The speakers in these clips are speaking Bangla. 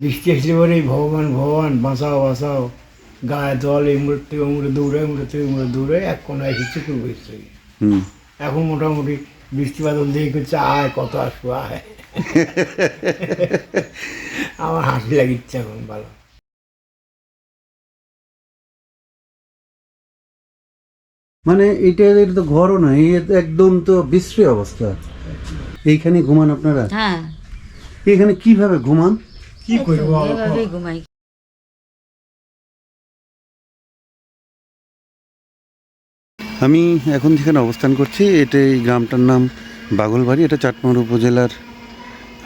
বৃষ্টি আসলে পরে ভগবান ভগবান বাঁচাও বাঁচাও। গায়ে জল এই মুহূর্ত থেকে উমড়ে দৌড়ে উমড়ে থেকে উমড়ে দৌড়ে এক কোনায় বসছে। হুম। এখন মোটামুটি বৃষ্টি বাদল দিয়ে করছে আয় কত আসব আয়। আমার হাসি লাগিচ্ছে এখন ভালো। মানে এটা তো ঘরও না এই তো একদম তো বিশ্রী অবস্থা। এইখানে ঘুমান আপনারা? হ্যাঁ। এখানে কীভাবে ঘুমান? কি করব ঘুমাই আমি এখন যেখানে অবস্থান করছি এটা এই গ্রামটার নাম বাগলবাড়ি এটা চাটমার উপজেলার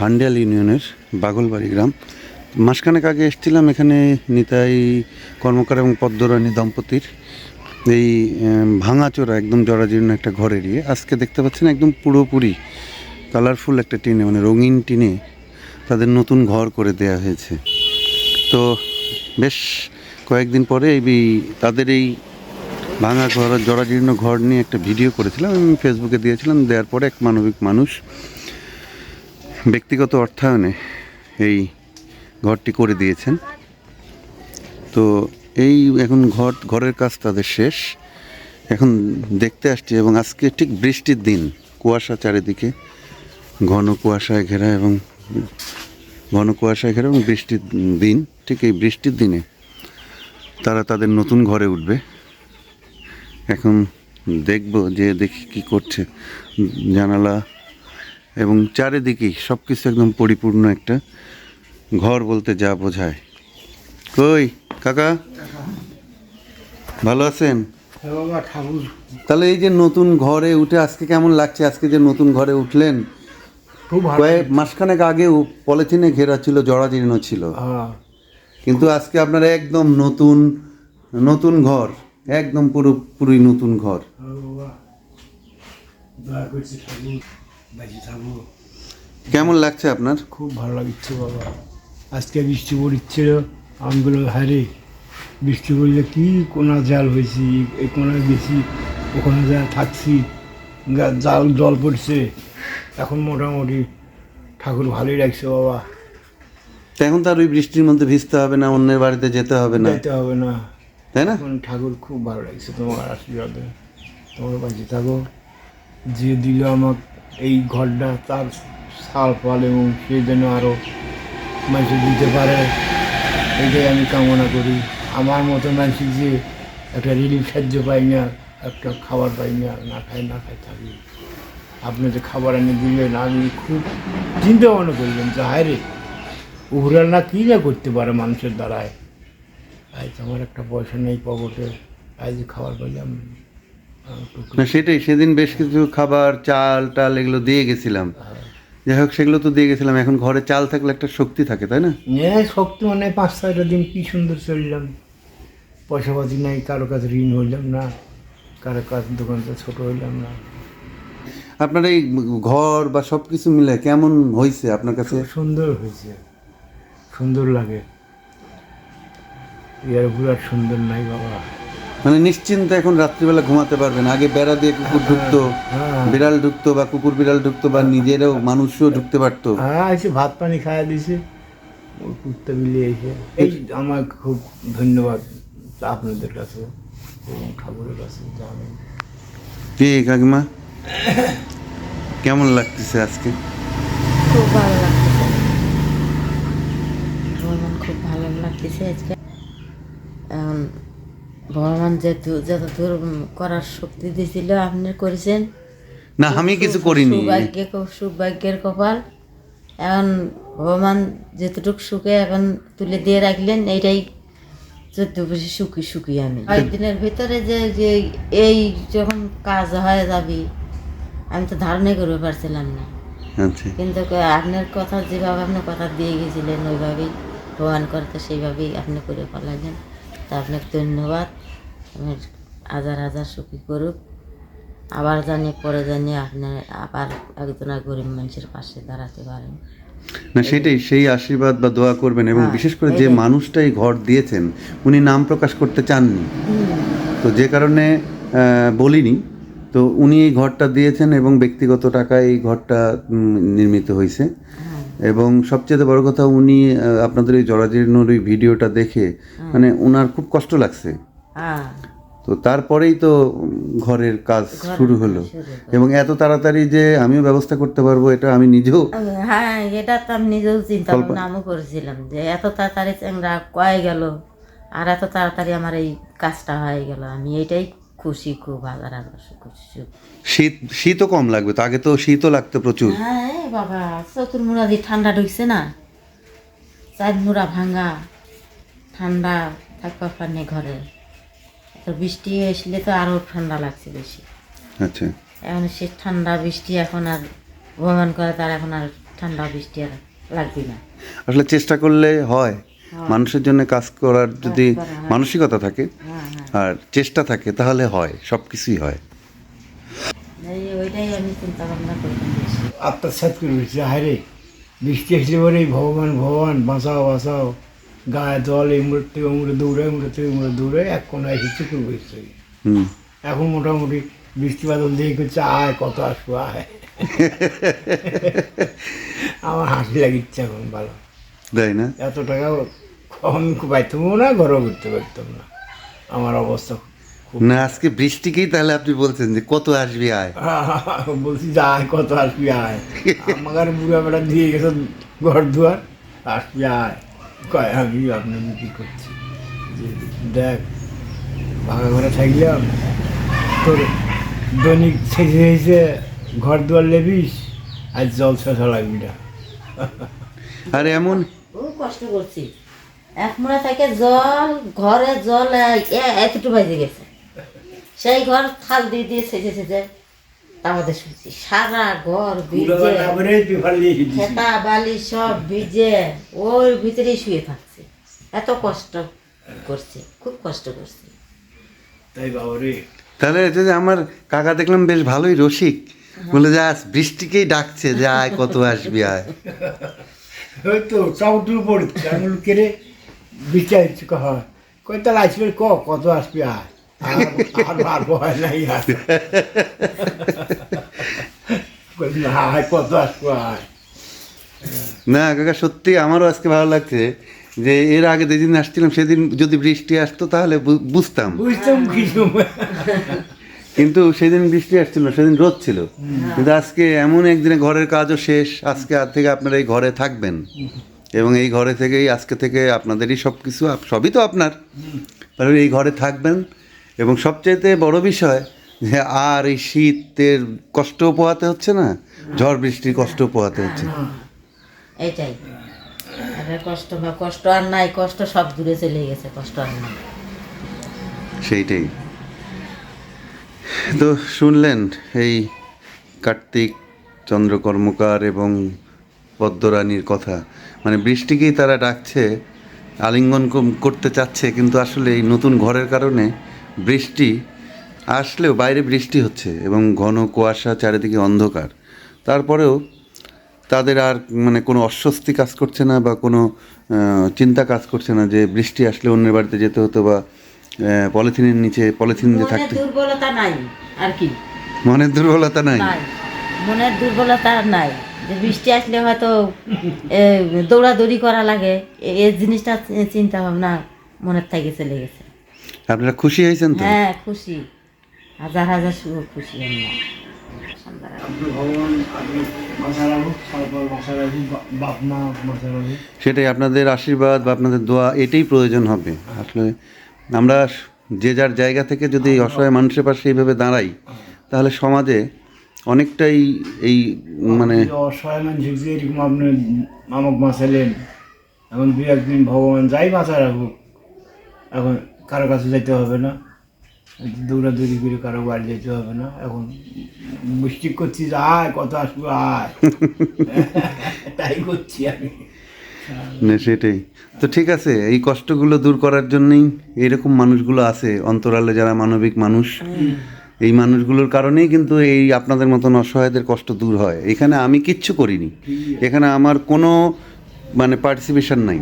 হান্ডিয়াল ইউনিয়নের বাগলবাড়ি গ্রাম মাসখানেক আগে এসেছিলাম এখানে নিতাই কর্মকার এবং পদ্মরানী দম্পতির এই ভাঙাচোরা একদম জরাজীর্ণ একটা ঘরের ইয়ে আজকে দেখতে পাচ্ছেন একদম পুরোপুরি কালারফুল একটা টিনে মানে রঙিন টিনে তাদের নতুন ঘর করে দেয়া হয়েছে। তো বেশ কয়েকদিন পরে এই তাদের এই ভাঙা ঘর, জরাজীর্ণ ঘর নিয়ে একটা ভিডিও করেছিলাম, আমি ফেসবুকে দিয়েছিলাম, দেওয়ার পরে এক মানবিক মানুষ ব্যক্তিগত অর্থায়নে এই ঘরটি করে দিয়েছেন। তো এই এখন ঘর, ঘরের কাজ তাদের শেষ। এখন দেখতে আসছি এবং আজকে ঠিক বৃষ্টির দিন, কুয়াশা চারিদিকে, ঘন কুয়াশায় ঘেরা এবং ঘন কুয়াশায় ঘেরা এবং বৃষ্টির দিন ঠিক এই বৃষ্টির দিনে তারা তাদের নতুন ঘরে উঠবে। এখন দেখব যে দেখি কি করছে। জানালা এবং চারিদিকেই সব কিছু একদম পরিপূর্ণ একটা ঘর বলতে যা বোঝায়। কই কাকা? ভালো আছেন? হ্যাঁ তাহলে এই যে নতুন ঘরে উঠে আজকে কেমন লাগছে? আজকে যে নতুন ঘরে উঠলেন কয়েক মাসখানেক আগেও পলিথিনে ঘেরা ছিল জরাজীর্ণ ছিল। হ্যাঁ। কিন্তু আজকে আপনার একদম নতুন নতুন ঘর একদম পুরোপুরি নতুন ঘর। কেমন লাগছে আপনার? খুব ভালো লাগছে বাবা। আজকে বৃষ্টি পড়ছিল আমগুলো হারে। বৃষ্টি পড়লে কি কোনা জাল হয়েছি এই কোনায় গেছি ওখানে যা থাকছি জাল জল পড়ছে। এখন মোটামুটি ঠাকুর ভালোই লাগছে বাবা। তো এখন তার ওই বৃষ্টির মধ্যে ভিজতে হবে না অন্যের বাড়িতে যেতে হবে না। যেতে হবে না। তাই না? এখন ঠাকুর খুব ভালো লাগছে তোমার আশীর্বাদে। তোমার বাঁচে থাকো। যে দিল আমার এই ঘরটা তার সাল ফল এবং সে যেন আরও মানুষ দিতে পারে এটাই আমি কামনা করি। আমার মতো মানুষ যে একটা রিলিফ সাহায্য পাই না একটা খাবার পাই না না খাই না খাই থাকি। আপনি যে খাবার এনে দিলেন আমি খুব চিন্তা ভাবনা করলেন যে হায় রে উহরাল না কী না করতে পারে মানুষের দ্বারায়? আজ আমার একটা পয়সা নেই পকেটে আজ খাবার পেলাম না সেটাই সেদিন বেশ কিছু খাবার চাল টাল এগুলো দিয়ে গেছিলাম। যাই হোক সেগুলো তো দিয়ে গেছিলাম এখন ঘরে চাল থাকলে একটা শক্তি থাকে তাই না? হ্যাঁ শক্তি মানে পাঁচ ছয়টা দিন কী সুন্দর চললাম। পয়সা পাতি নাই কারও কাছে ঋণ হইলাম না কারও কাছে দোকানটা ছোট হইলাম না। আপনার এই ঘর বা সব কিছু মিলে কেমন হয়েছে আপনার কাছে? সুন্দর হয়েছে সুন্দর লাগে। ইয়ার ঘুরার সুন্দর নাই বাবা। মানে নিশ্চিন্তে এখন রাত্রিবেলা ঘুমাতে পারবেন। আগে বেড়া দিয়ে কুকুর ঢুকতো হ্যাঁ। বিড়াল ঢুকতো বা কুকুর বিড়াল ঢুকতো বা নিজেরও মানুষও ঢুকতে পারতো। হ্যাঁ এসে ভাত পানি খাইয়া দিছে। ওই কুত্তা বিলিয়ে এসে। এই আমার খুব ধন্যবাদ আপনাদের কাছে এবং ঠাকুরের কাছে। যে আমি কি কাকিমা? কেমন লাগতেছে আজকে? খুব ভালো লাগতেছে। ভ্রমণ খুব ভালো লাগতেছে আজকে। ভ্রমণ যেহেতু যত দূর করার শক্তি দিয়েছিল আপনি করেছেন। না আমি কিছু করিনি। সৌভাগ্য সৌভাগ্যের কপাল। এখন ভগবান যেতটুকু সুখে এখন তুলে দিয়ে রাখলেন এইটাই চোদ্দ বেশি সুখী সুখী আমি। কয়েকদিনের ভিতরে যে যে এই যখন কাজ হয়ে যাবি আমি তো ধারণাই করতে পারছিলাম না। আচ্ছা। কিন্তু আপনার কথা যেভাবে আপনি কথা দিয়ে গেছিলেন ওইভাবেই ভগবান করতে সেইভাবেই আপনি করে ফেলালেন। তা আপনাকে ধন্যবাদ। আমার হাজার হাজার সুখী করুক। আবার জানি পরে জানি আপনার আবার একজন গরিব মানুষের পাশে দাঁড়াতে পারেন। না সেটাই সেই আশীর্বাদ বা দোয়া করবেন এবং হ্যাঁ, বিশেষ করে যে মানুষটাই ঘর দিয়েছেন উনি নাম প্রকাশ করতে চাননি। তো যে কারণে বলিনি তো উনি এই ঘরটা দিয়েছেন এবং ব্যক্তিগত টাকায় এই ঘরটা নির্মিত হয়েছে। হ্যাঁ। এবং সবচেয়ে বড় কথা উনি আপনাদের এই জরাজীর্ণর ওই ভিডিওটা দেখে মানে ওনার খুব কষ্ট লাগছে। হ্যাঁ। তো তারপরেই তো ঘরের কাজ শুরু হলো। এবং এত তাড়াতাড়ি যে আমিও ব্যবস্থা করতে পারব এটা আমি নিজেও হ্যাঁ এটা তো আমি নিজেও চিন্তা আমিও করেছিলাম যে এত তাড়াতাড়ি চ্যাংরা কয়ে গেল আর এত তাড়াতাড়ি আমার এই কাজটা হয়ে গেল। আমি এটাই খুশি খুব হাজার হাজার খুশি শীত শীতও কম লাগবে তো? আগে তো শীতও লাগতো প্রচুর। হ্যাঁ বাবা চতুর্মুড়া দিয়ে ঠান্ডা ঢুকছে না? চার মুড়া ভাঙা ঠান্ডা থাকবা পারনি ঘরে। তো বৃষ্টি আসলে তো আরও ঠান্ডা লাগছে বেশি। আচ্ছা। এখন সে ঠান্ডা বৃষ্টি এখন আর ভ্রমণ করে তার এখন আর ঠান্ডা বৃষ্টি আর লাগবে না। আসলে চেষ্টা করলে হয়। মানুষের জন্য কাজ করার যদি মানসিকতা থাকে হ্যাঁ হ্যাঁ। আর চেষ্টা থাকে তাহলে হয় সব কিছুই হয় আত্মসাত করে উঠছে হায়রে বৃষ্টি আসলে পরে ভগবান ভগবান বাঁচাও বাঁচাও। গায়ে জল এই মুড়ে থেকে মুড়ে দৌড়ে মুড়ে থেকে মুড়ে দৌড়ে এক কোনো এসে চুকুর বসছে হুম। এখন মোটামুটি বৃষ্টি বাদল দিয়ে করছে আয় কত আসব আয়। আমার হাসি লাগিচ্ছে এখন ভালো। তাই না? এত টাকা আমি পাইতামও না ঘরেও ঘুরতে পারতাম না। আমার অবস্থা না আজকে বৃষ্টিকেই তাহলে আপনি বলছেন যে কত আসবি আয়? বলছি যে আয় কত আসবি আয়? আমার বুড়া বেড়া দিয়ে গেছে ঘর দুয়ার আসবি আয়। কয় আমি আপনার কি করছি? দেখ ভাঙা ঘরে থাকলাম তোর দৈনিক ছেঁচে ছেঁচে ঘর দুয়ার লেবিস আজ জল শেষা লাগবি না। আর এমন খুব কষ্ট করছি। এক মুড়া থেকে জল ঘরে জল এ- এ- এতটুকু বাজে গেছে। সেই ঘর থাল দিয়ে দিয়ে সেজে সেজে আমাদের শুয়েছি সারা ঘর ভিজে। খেতা বালি সব ভিজে ওর ভিতরেই শুয়ে থাকছে। এত কষ্ট করছে খুব কষ্ট করছে। তাই বাবারে। তাহলে এটা যে আমার কাকা দেখলাম বেশ ভালোই রসিক। বলে যে আজ বৃষ্টিকেই ডাকছে যে আয় কত আসবি আয়। ওই তো চাউটুর পড়ছে আমি বলি, কেরে বিচার হয়। কই তাহলে আসবে ক কত আসবি আয়? আর- আর পারব হয় নাই আর না, কত আসব আয়? না কাকা সত্যি আমারও আজকে ভালো লাগছে যে এর আগে যেদিন আসছিলাম সেদিন যদি বৃষ্টি আসতো তাহলে বুঝতাম। বুঝতাম কিছু কিন্তু সেদিন বৃষ্টি আসছিল না, সেদিন রোদ ছিল। কিন্তু আজকে এমন একদিনে ঘরের কাজও শেষ। আজকে আর থেকে আপনারা এই ঘরে থাকবেন। এবং এই ঘরে থেকেই আজকে থেকে আপনাদেরই সব কিছু সবই তো আপনার। তাহলে এই ঘরে থাকবেন। এবং সবচাইতে বড় বিষয় যে আর এই শীতের কষ্ট পোহাতে হচ্ছে না ঝড় বৃষ্টির কষ্ট পোহাতে হচ্ছে। এইটাই আর কষ্ট বা কষ্ট আর নাই কষ্ট সব দূরে চলে গেছে কষ্ট আর নাই। সেইটাই। তো শুনলেন এই কার্তিক চন্দ্র কর্মকার এবং পদ্মরানীর কথা। মানে বৃষ্টিকেই তারা ডাকছে আলিঙ্গন করতে চাচ্ছে কিন্তু আসলে এই নতুন ঘরের কারণে বৃষ্টি আসলেও বাইরে বৃষ্টি হচ্ছে এবং ঘন কুয়াশা চারিদিকে অন্ধকার। তারপরেও তাদের আর মানে কোনো অস্বস্তি কাজ করছে না বা কোনো চিন্তা কাজ করছে না যে বৃষ্টি আসলে অন্যের বাড়িতে যেতে হতো বা পলিথিনের নিচে পলিথিন যে থাকতে। দুর্বলতা নাই আর কি। মনের দুর্বলতা নাই? মনের দুর্বলতা নাই। যে বৃষ্টি আসলে হয়তো এ, দৌড়াদৌড়ি করা লাগে। এ- এই জিনিসটা চিন্তা ভাবনা মনের থেকে চলে গেছে। আপনারা খুশি হয়েছেন তো? হ্যাঁ খুশি। হাজার হাজার শুভ খুশি আমরা। সেটাই আপনাদের আশীর্বাদ বা আপনাদের দোয়া এটাই প্রয়োজন হবে। আসলে আমরা যে যার জায়গা থেকে যদি অসহায় মানুষের পাশে এইভাবে দাঁড়াই তাহলে সমাজে অনেকটাই এই মানে অসহায় মানুষ এরকম আপনি মামক বাঁচালেন এখন দু একদিন ভগবান যাই বাঁচা রাখুক এখন কারও কাছে যেতে হবে না দৌড়াদৌড়ি করে কারও বাড়ি যেতে হবে না এখন বৃষ্টি করছি যে আয় কত আসব আয়। তাই করছি আমি। না সেটাই। তো ঠিক আছে এই কষ্টগুলো দূর করার জন্যই এরকম মানুষগুলো আছে অন্তরালে যারা মানবিক মানুষ এই মানুষগুলোর কারণেই কিন্তু এই আপনাদের মতন অসহায়দের কষ্ট দূর হয়। এখানে আমি কিচ্ছু করিনি। এখানে আমার কোনো মানে পার্টিসিপেশন নাই।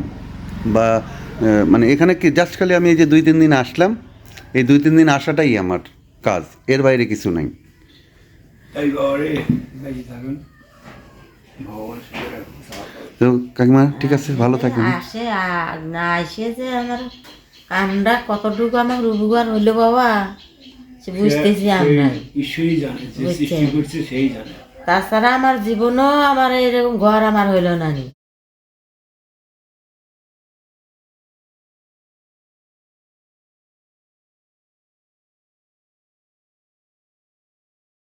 বা মানে এখানে কি জাস্ট খালি আমি এই যে দুই তিন দিন আসলাম এই দুই তিন দিন আসাটাই আমার কাজ। এর বাইরে কিছু নাই। থাকুন। তো কাকিমা ঠিক আছে ভালো থাকবেন আসে আর না আসে যে আমার কতটুকু আমার উপকার হইল বাবা? বুঝতেছি আমরা ঈশ্বরই জানে যে সৃষ্টি করছে সেই জানে। তাছাড়া আমার জীবনও আমার এরকম ঘর আমার হইল না নি।